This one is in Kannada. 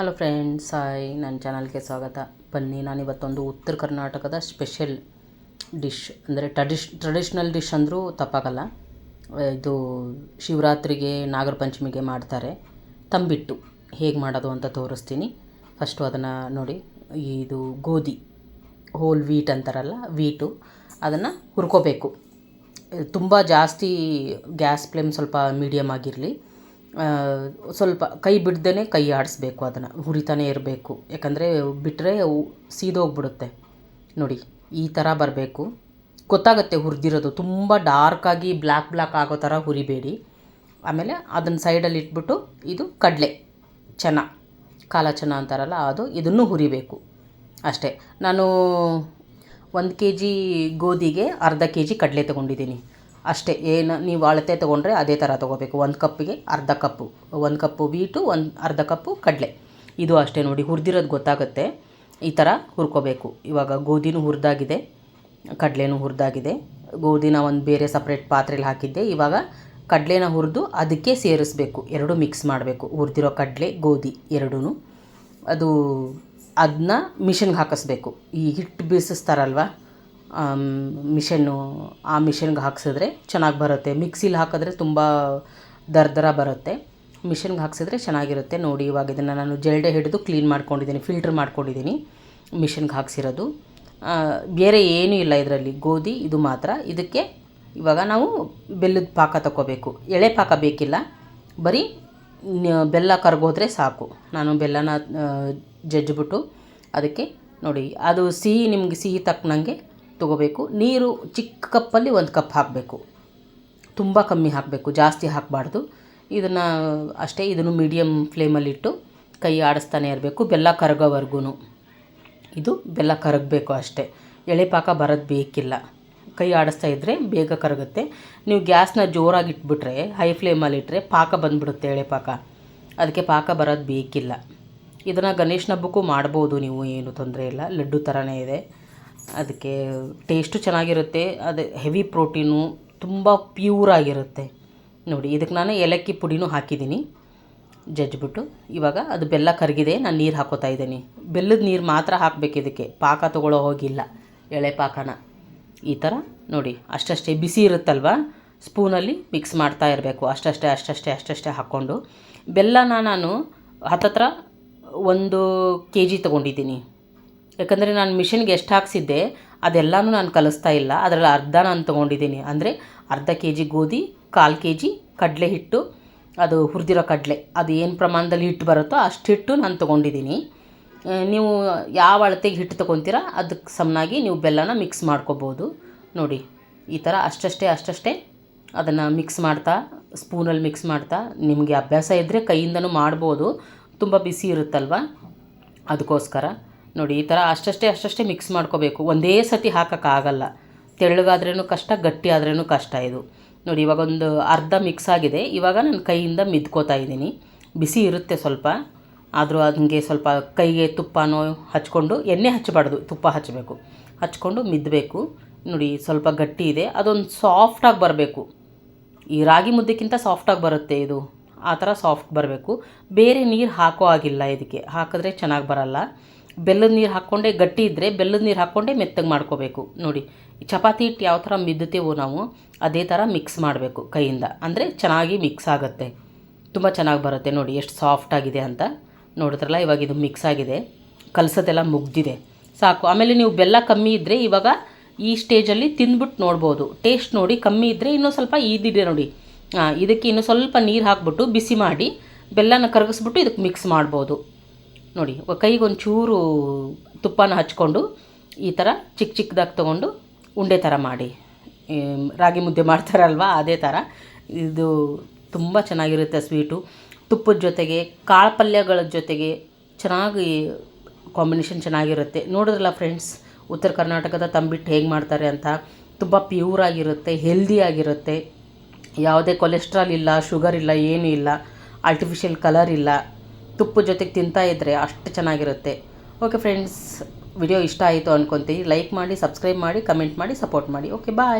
ಹಲೋ ಫ್ರೆಂಡ್ಸ್ ಹಾಯ್ ನನ್ನ ಚಾನಲ್ಗೆ ಸ್ವಾಗತ. ಬನ್ನಿ, ನಾನು ಇವತ್ತೊಂದು ಉತ್ತರ ಕರ್ನಾಟಕದ ಸ್ಪೆಷಲ್ ಡಿಶ್ ಅಂದರೆ ಟ್ರೆಡಿಷ್ ಟ್ರೆಡಿಷ್ನಲ್ ಡಿಶ್ ಅಂದರೂ ತಪ್ಪಾಗಲ್ಲ. ಇದು ಶಿವರಾತ್ರಿಗೆ ನಾಗರ ಪಂಚಮಿಗೆ ಮಾಡ್ತಾರೆ. ತಂಬಿಟ್ಟು ಹೇಗೆ ಮಾಡೋದು ಅಂತ ತೋರಿಸ್ತೀನಿ. ಫಸ್ಟು ಅದನ್ನು ನೋಡಿ, ಇದು ಗೋಧಿ ಹೋಲ್ ವೀಟ್ ಅಂತಾರಲ್ಲ ವೀಟು ಅದನ್ನು ಹುರ್ಕೋಬೇಕು. ತುಂಬ ಜಾಸ್ತಿ ಗ್ಯಾಸ್ ಫ್ಲೇಮ್ ಸ್ವಲ್ಪ ಮೀಡಿಯಮ್ ಆಗಿರಲಿ. ಸ್ವಲ್ಪ ಕೈ ಬಿಡ್ದೇ ಕೈ ಆಡಿಸ್ಬೇಕು ಅದನ್ನು. ಹುರಿತಾನೆ ಇರಬೇಕು. ಯಾಕಂದರೆ ಬಿಟ್ಟರೆ ಸೀದೋಗ್ಬಿಡುತ್ತೆ. ನೋಡಿ, ಈ ಥರ ಬರಬೇಕು. ಗೊತ್ತಾಗುತ್ತೆ ಹುರಿದಿರೋದು. ತುಂಬ ಡಾರ್ಕಾಗಿ ಬ್ಲ್ಯಾಕ್ ಬ್ಲ್ಯಾಕ್ ಆಗೋ ಥರ ಹುರಿಬೇಡಿ. ಆಮೇಲೆ ಅದನ್ನು ಸೈಡಲ್ಲಿ ಇಟ್ಬಿಟ್ಟು ಇದು ಕಡಲೆ ಚೆನ್ನ ಕಾಲ ಚೆನ್ನ ಅಂತಾರಲ್ಲ, ಅದು ಇದನ್ನು ಹುರಿಬೇಕು. ಅಷ್ಟೇ. ನಾನು ಒಂದು ಕೆ ಜಿ ಗೋಧಿಗೆ ಅರ್ಧ ಕೆ ಜಿ ಕಡಲೆ ತೊಗೊಂಡಿದ್ದೀನಿ. ಅಷ್ಟೇ, ಏನು ನೀವು ಅಳತೆ ತೊಗೊಂಡ್ರೆ ಅದೇ ಥರ ತೊಗೋಬೇಕು. ಒಂದು ಕಪ್ಪಿಗೆ ಅರ್ಧ ಕಪ್ಪು, ಒಂದು ಕಪ್ಪು ವೀಟು, ಒಂದು ಅರ್ಧ ಕಪ್ಪು ಕಡಲೆ. ಇದು ಅಷ್ಟೇ ನೋಡಿ, ಹುರಿದಿರೋದು ಗೊತ್ತಾಗುತ್ತೆ. ಈ ಥರ ಹುರ್ಕೋಬೇಕು. ಇವಾಗ ಗೋಧಿನೂ ಹುರಿದಾಗಿದೆ, ಕಡಲೆನೂ ಹುರಿದಾಗಿದೆ. ಗೋಧಿನ ಒಂದು ಬೇರೆ ಸಪ್ರೇಟ್ ಪಾತ್ರೆಯಲ್ಲಿ ಹಾಕಿದ್ದೆ. ಇವಾಗ ಕಡಲೆನ ಹುರಿದು ಅದಕ್ಕೆ ಸೇರಿಸ್ಬೇಕು. ಎರಡು ಮಿಕ್ಸ್ ಮಾಡಬೇಕು. ಹುರಿದಿರೋ ಕಡಲೆ, ಗೋಧಿ ಎರಡೂ ಅದು ಅದನ್ನ ಮಿಷನ್ಗೆ ಹಾಕಿಸ್ಬೇಕು. ಈ ಹಿಟ್ಟು ಬೀಸಿಸ್ತಾರಲ್ವ? ಮಿಷನ್ನು, ಆ ಮಿಷನ್ಗೆ ಹಾಕ್ಸಿದ್ರೆ ಚೆನ್ನಾಗಿ ಬರುತ್ತೆ. ಮಿಕ್ಸಿಲಿ ಹಾಕಿದ್ರೆ ತುಂಬ ದರ ದರ ಬರುತ್ತೆ. ಮಿಷನ್ಗೆ ಹಾಕ್ಸಿದ್ರೆ ಚೆನ್ನಾಗಿರುತ್ತೆ. ನೋಡಿ, ಇವಾಗ ಇದನ್ನು ನಾನು ಜಲ್ಡೆ ಹಿಡಿದು ಕ್ಲೀನ್ ಮಾಡ್ಕೊಂಡಿದ್ದೀನಿ ಫಿಲ್ಟ್ರ್ ಮಾಡ್ಕೊಂಡಿದ್ದೀನಿ ಮಿಷನ್ಗೆ ಹಾಕ್ಸಿರೋದು. ಬೇರೆ ಏನೂ ಇಲ್ಲ ಇದರಲ್ಲಿ. ಗೋಧಿ, ಇದು ಮಾತ್ರ. ಇದಕ್ಕೆ ಇವಾಗ ನಾವು ಬೆಲ್ಲದ ಪಾಕ ತಗೋಬೇಕು ಎಳೆ ಪಾಕ ಬೇಕಿಲ್ಲ. ಬರೀ ಬೆಲ್ಲ ಕರಗೋದ್ರೆ ಸಾಕು. ನಾನು ಬೆಲ್ಲನ ಜಜ್ಜಿಬಿಟ್ಟು ಅದಕ್ಕೆ ನೋಡಿ, ಅದು ಸಿಹಿ, ನಿಮಗೆ ಸಿಹಿ ತಕ್ಕನಂಗೆ ತೊಗೋಬೇಕು. ನೀರು ಚಿಕ್ಕ ಕಪ್ಪಲ್ಲಿ ಒಂದು ಕಪ್ ಹಾಕಬೇಕು. ತುಂಬ ಕಮ್ಮಿ ಹಾಕಬೇಕು, ಜಾಸ್ತಿ ಹಾಕಬಾರ್ದು. ಇದನ್ನು ಅಷ್ಟೇ, ಇದನ್ನು ಮೀಡಿಯಮ್ ಫ್ಲೇಮಲ್ಲಿಟ್ಟು ಕೈ ಆಡಿಸ್ತಾನೆ ಇರಬೇಕು, ಬೆಲ್ಲ ಕರಗೋವರೆಗೂ ಇದು ಬೆಲ್ಲ ಕರಗಬೇಕು ಅಷ್ಟೇ. ಎಳೆ ಪಾಕ ಬರೋದು ಬೇಕಿಲ್ಲ. ಕೈ ಆಡಿಸ್ತಾ ಇದ್ದರೆ ಬೇಗ ಕರಗುತ್ತೆ. ನೀವು ಗ್ಯಾಸ್ನ ಜೋರಾಗಿ ಇಟ್ಬಿಟ್ರೆ ಹೈ ಫ್ಲೇಮಲ್ಲಿಟ್ಟರೆ ಪಾಕ ಬಂದುಬಿಡುತ್ತೆ ಎಳೆ ಪಾಕ. ಅದಕ್ಕೆ ಪಾಕ ಬರೋದು ಬೇಕಿಲ್ಲ. ಇದನ್ನು ಗಣೇಶನ ಹಬ್ಬಕ್ಕೂ ಮಾಡ್ಬೋದು ನೀವು, ಏನು ತೊಂದರೆ ಇಲ್ಲ. ಲಡ್ಡು ಥರನೇ ಇದೆ. ಅದಕ್ಕೆ ಟೇಸ್ಟು ಚೆನ್ನಾಗಿರುತ್ತೆ. ಅದು ಹೆವಿ ಪ್ರೋಟೀನು ತುಂಬ ಪ್ಯೂರ್ ಆಗಿರುತ್ತೆ. ನೋಡಿ, ಇದಕ್ಕೆ ನಾನು ಏಲಕ್ಕಿ ಪುಡಿನೂ ಹಾಕಿದ್ದೀನಿ. ಜಜ್ಜಿಬಿಟ್ಟು ಇವಾಗ ಅದು ಬೆಲ್ಲ ಕರಗಿದೆ, ನಾನು ನೀರು ಹಾಕೋತಾ ಇದ್ದೀನಿ. ಬೆಲ್ಲದ ನೀರು ಮಾತ್ರ ಹಾಕಬೇಕು ಇದಕ್ಕೆ. ಪಾಕ ತೊಗೊಳ್ಳೋ ಹೋಗಿಲ್ಲ. ಎಳೆ ಪಾಕನ. ಈ ಥರ ನೋಡಿ, ಅಷ್ಟಷ್ಟೇ ಬಿಸಿ ಇರುತ್ತಲ್ವ? ಸ್ಪೂನಲ್ಲಿ ಮಿಕ್ಸ್ ಮಾಡ್ತಾ ಇರಬೇಕು. ಅಷ್ಟಷ್ಟೇ ಅಷ್ಟಷ್ಟೇ ಅಷ್ಟಷ್ಟೇ ಹಾಕ್ಕೊಂಡು ಬೆಲ್ಲನ ನಾನು ಹತ್ತತ್ರ ಒಂದು ಕೆ ಜಿ ತೊಗೊಂಡಿದ್ದೀನಿ. ಯಾಕಂದರೆ ನಾನು ಮಿಷಿನ್ಗೆ ಎಷ್ಟು ಹಾಕ್ಸಿದ್ದೆ, ಅದೆಲ್ಲನೂ ನಾನು ಕಲಿಸ್ತಾ ಇಲ್ಲ. ಅದರಲ್ಲಿ ಅರ್ಧ ನಾನು ತೊಗೊಂಡಿದ್ದೀನಿ. ಅಂದರೆ ಅರ್ಧ ಕೆ ಜಿ ಗೋಧಿ, ಕಾಲು ಕೆ ಜಿ ಕಡಲೆ ಹಿಟ್ಟು, ಅದು ಹುರಿದಿರೋ ಕಡಲೆ. ಅದು ಏನು ಪ್ರಮಾಣದಲ್ಲಿ ಹಿಟ್ಟು ಬರುತ್ತೋ ಅಷ್ಟು ಹಿಟ್ಟು ನಾನು ತೊಗೊಂಡಿದ್ದೀನಿ. ನೀವು ಯಾವ ಅಳತೆಗೆ ಹಿಟ್ಟು ತೊಗೊತೀರ ಅದಕ್ಕೆ ಸಮನಾಗಿ ನೀವು ಬೆಲ್ಲನ ಮಿಕ್ಸ್ ಮಾಡ್ಕೋಬೋದು. ನೋಡಿ, ಈ ಥರ ಅಷ್ಟಷ್ಟೇ ಅಷ್ಟಷ್ಟೇ ಅದನ್ನು ಮಿಕ್ಸ್ ಮಾಡ್ತಾ ಸ್ಪೂನಲ್ಲಿ ಮಿಕ್ಸ್ ಮಾಡ್ತಾ, ನಿಮಗೆ ಅಭ್ಯಾಸ ಇದ್ದರೆ ಕೈಯಿಂದನೂ ಮಾಡ್ಬೋದು. ತುಂಬ ಬಿಸಿ ಇರುತ್ತಲ್ವ? ಅದಕ್ಕೋಸ್ಕರ. ನೋಡಿ, ಈ ಥರ ಅಷ್ಟಷ್ಟೇ ಅಷ್ಟಷ್ಟೇ ಮಿಕ್ಸ್ ಮಾಡ್ಕೋಬೇಕು. ಒಂದೇ ಸತಿ ಹಾಕೋಕ್ಕಾಗಲ್ಲ. ತೆಳ್ಳಗಾದ್ರೂ ಕಷ್ಟ ಗಟ್ಟಿ ಆದ್ರೂ ಕಷ್ಟ ಇದು. ನೋಡಿ, ಇವಾಗ ಒಂದು ಅರ್ಧ ಮಿಕ್ಸ್ ಆಗಿದೆ. ಇವಾಗ ನಾನು ಕೈಯಿಂದ ಮಿದ್ಕೋತಾ ಇದ್ದೀನಿ. ಬಿಸಿ ಇರುತ್ತೆ ಸ್ವಲ್ಪ. ಆದರೂ ಅದಕ್ಕೆ ಸ್ವಲ್ಪ ಕೈಗೆ ತುಪ್ಪನೋ ಹಚ್ಕೊಂಡು, ಎಣ್ಣೆ ಹಚ್ಚಬಾರ್ದು, ತುಪ್ಪ ಹಚ್ಚಬೇಕು. ಹಚ್ಕೊಂಡು ಮಿದ್ದಬೇಕು ನೋಡಿ, ಸ್ವಲ್ಪ ಗಟ್ಟಿ ಇದೆ. ಅದೊಂದು ಸಾಫ್ಟಾಗಿ ಬರಬೇಕು. ಈ ರಾಗಿ ಮುದ್ದೆಕ್ಕಿಂತ ಸಾಫ್ಟಾಗಿ ಬರುತ್ತೆ ಇದು. ಆ ಥರ ಸಾಫ್ಟ್ ಬರಬೇಕು. ಬೇರೆ ನೀರು ಹಾಕೋ ಆಗಿಲ್ಲ ಇದಕ್ಕೆ. ಹಾಕಿದ್ರೆ ಚೆನ್ನಾಗಿ ಬರಲ್ಲ. ಬೆಲ್ಲದ ನೀರು ಹಾಕ್ಕೊಂಡೇ ಗಟ್ಟಿ ಇದ್ದರೆ ಬೆಲ್ಲದ ನೀರು ಹಾಕ್ಕೊಂಡೇ ಮೆತ್ತಗೆ ಮಾಡ್ಕೋಬೇಕು. ನೋಡಿ ಚಪಾತಿ ಹಿಟ್ಟು ಯಾವ ಥರ ಮಿದ್ದುತ್ತೇವೋ ನಾವು, ಅದೇ ಥರ ಮಿಕ್ಸ್ ಮಾಡಬೇಕು ಕೈಯಿಂದ. ಅಂದರೆ ಚೆನ್ನಾಗಿ ಮಿಕ್ಸ್ ಆಗುತ್ತೆ. ತುಂಬ ಚೆನ್ನಾಗಿ ಬರುತ್ತೆ ನೋಡಿ, ಎಷ್ಟು ಸಾಫ್ಟ್ ಆಗಿದೆ ಅಂತ. ನೋಡಿದ್ರಲ್ಲ, ಇವಾಗ ಇದು ಮಿಕ್ಸ್ ಆಗಿದೆ. ಕಲಸೋದೆಲ್ಲ ಮುಗ್ದಿದೆ. ಸಾಕು. ಆಮೇಲೆ ನೀವು ಬೆಲ್ಲ ಕಮ್ಮಿ ಇದ್ದರೆ ಇವಾಗ ಈ ಸ್ಟೇಜಲ್ಲಿ ತಿಂದ್ಬಿಟ್ಟು ನೋಡ್ಬೋದು. ಟೇಸ್ಟ್ ನೋಡಿ ಕಮ್ಮಿ ಇದ್ದರೆ ಇನ್ನೂ ಸ್ವಲ್ಪ ಈದಿದೆ ನೋಡಿ. ಇದಕ್ಕೆ ಇನ್ನೂ ಸ್ವಲ್ಪ ನೀರು ಹಾಕ್ಬಿಟ್ಟು ಬಿಸಿ ಮಾಡಿ, ಬೆಲ್ಲನ ಕರಗಿಸ್ಬಿಟ್ಟು ಇದಕ್ಕೆ ಮಿಕ್ಸ್ ಮಾಡ್ಬೋದು. ನೋಡಿ ಕೈಗೆ ಒಂಚೂರು ತುಪ್ಪನ ಹಚ್ಕೊಂಡು ಈ ಥರ ಚಿಕ್ಕ ಚಿಕ್ಕದಾಗಿ ತೊಗೊಂಡು ಉಂಡೆ ಥರ ಮಾಡಿ. ರಾಗಿ ಮುದ್ದೆ ಮಾಡ್ತಾರಲ್ವ, ಅದೇ ಥರ ಇದು ತುಂಬ ಚೆನ್ನಾಗಿರುತ್ತೆ ಸ್ವೀಟು. ತುಪ್ಪದ ಜೊತೆಗೆ, ಕಾಳು ಪಲ್ಯಗಳ ಜೊತೆಗೆ ಚೆನ್ನಾಗಿ ಕಾಂಬಿನೇಷನ್ ಚೆನ್ನಾಗಿರುತ್ತೆ. ನೋಡಿದ್ರಲ್ಲ ಫ್ರೆಂಡ್ಸ್, ಉತ್ತರ ಕರ್ನಾಟಕದ ತಂಬಿಟ್ಟು ಹೇಗೆ ಮಾಡ್ತಾರೆ ಅಂತ? ತುಂಬ ಪ್ಯೂರ್ ಆಗಿರುತ್ತೆ, ಹೆಲ್ದಿ ಆಗಿರುತ್ತೆ. ಯಾವುದೇ ಕೊಲೆಸ್ಟ್ರಾಲ್ ಇಲ್ಲ, ಶುಗರ್ ಇಲ್ಲ, ಏನೂ ಇಲ್ಲ, ಆರ್ಟಿಫಿಷಿಯಲ್ ಕಲರ್ ಇಲ್ಲ. ತುಪ್ಪದ ಜೊತೆಗೆ ತಿಂತಾ ಇದ್ದರೆ ಅಷ್ಟು ಚೆನ್ನಾಗಿರುತ್ತೆ. ಓಕೆ ಫ್ರೆಂಡ್ಸ್ ವಿಡಿಯೋ ಇಷ್ಟ ಆಯಿತು ಅಂದ್ಕೊತೀವಿ ಲೈಕ್ ಮಾಡಿ ಸಬ್ಸ್ಕ್ರೈಬ್ ಮಾಡಿ ಕಮೆಂಟ್ ಮಾಡಿ ಸಪೋರ್ಟ್ ಮಾಡಿ. Okay bye